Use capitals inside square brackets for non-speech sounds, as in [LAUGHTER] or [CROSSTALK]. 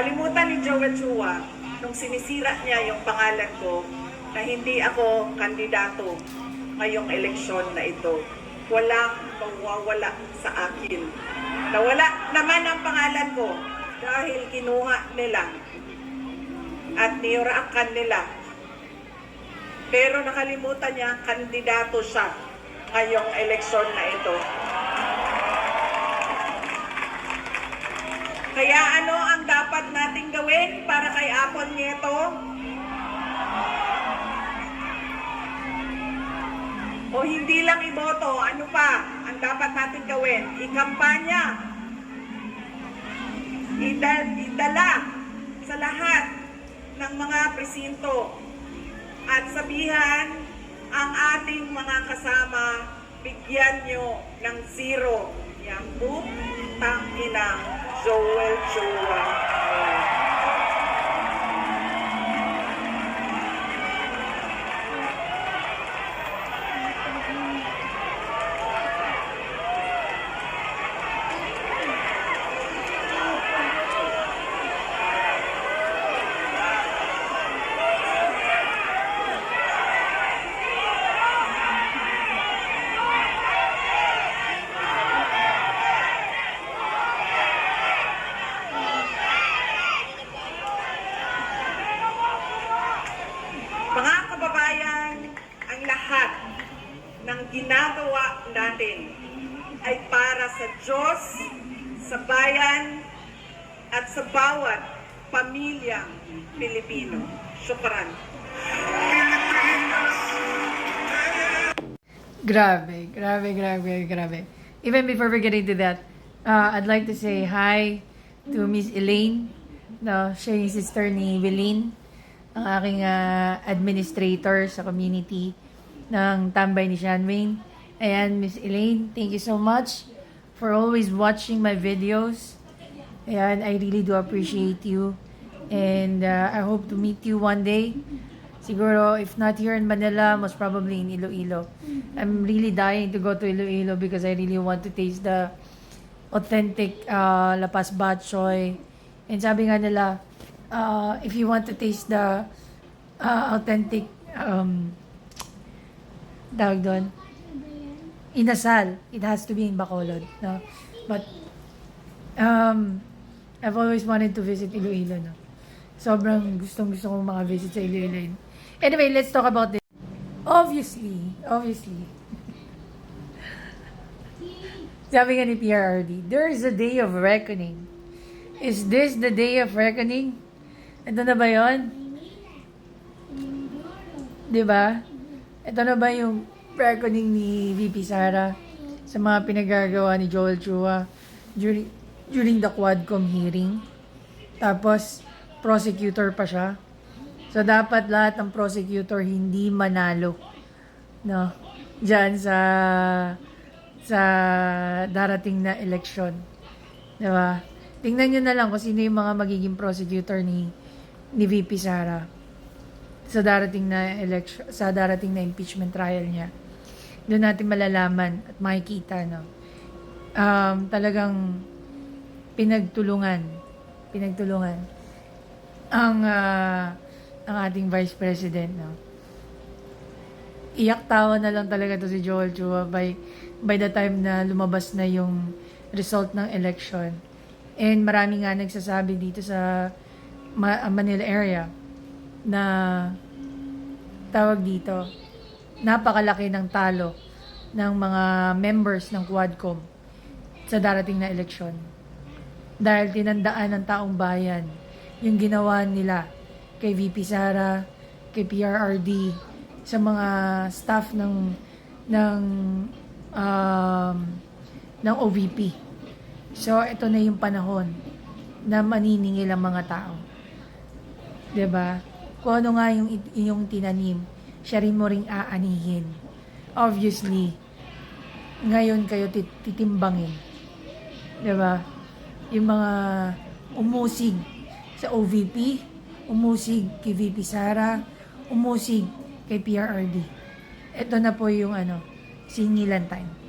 Nakalimutan ni Joel Chua nung sinisira niya yung pangalan ko na hindi ako kandidato ngayong eleksyon na ito. Walang mawawala sa akin. Nawala naman ang pangalan ko dahil kinuha nila at niyuraakan nila. Pero nakalimutan niya, kandidato siya ngayong eleksyon na ito. Gawin para kay Apon Nieto? O hindi lang iboto, ano pa ang dapat nating gawin? Ikampanya. Ida- idala sa lahat ng mga presinto at sabihan ang ating mga kasama, bigyan nyo ng zero. Yang butang inang Joel Chua. Mga kababayan, ang lahat ng ginagawa natin ay para sa Diyos, sa bayan, at sa bawat pamilyang Pilipino. Shukran. Grabe, grabe, grabe, grabe. Even before we get into that, uh, I'd like to say hi to Miss Elaine. No, siya yung sister ni Belin, ang aking uh, administrator sa community ng tambay ni Sean Wayne. Ayan, Miss Elaine, thank you so much for always watching my videos. Ayan, I really do appreciate you. And uh, I hope to meet you one day. Siguro, if not here in Manila, most probably in Iloilo. I'm really dying to go to Iloilo because I really want to taste the authentic uh, Lapas Batchoy. And sabi nga nila, uh, if you want to taste the uh, authentic um, tawag doon, inasal, it has to be in Bacolod. No? But, um, I've always wanted to visit Iloilo. No? Sobrang gustong gusto kong mga visit sa Iloilo. Anyway, let's talk about this. Obviously, obviously, [LAUGHS] sabi nga ni PRRD, there is a day of reckoning. Is this the day of reckoning? Ito na ba yon? Di ba? Ito na ba yung reckoning ni VP Sara sa mga pinagagawa ni Joel Chua during, during the Quadcom hearing? Tapos, prosecutor pa siya. So, dapat lahat ng prosecutor hindi manalo. No? Diyan sa sa darating na eleksyon. Diba? Tingnan nyo na lang kung sino yung mga magiging prosecutor ni ni VP Sara sa darating na election sa darating na impeachment trial niya. Doon natin malalaman at makikita no. Um, talagang pinagtulungan, pinagtulungan ang ah, ang ating Vice President no. Iyak tawa na lang talaga to si Joel Chua by by the time na lumabas na yung result ng election. And marami nga nagsasabi dito sa Ma- Manila area na tawag dito, napakalaki ng talo ng mga members ng Quadcom sa darating na eleksyon. Dahil tinandaan ng taong bayan yung ginawa nila kay VP Sara, kay PRRD, sa mga staff ng ng um, ng OVP. So, ito na yung panahon na maniningil ang mga tao. 'Di ba? Kung ano nga yung, yung tinanim, siya rin mo ring aanihin. Obviously, ngayon kayo tit- titimbangin. ba? Yung mga umusig sa OVP, umusig kay VP Sara, umusig kay PRRD. Ito na po yung ano, singilan time.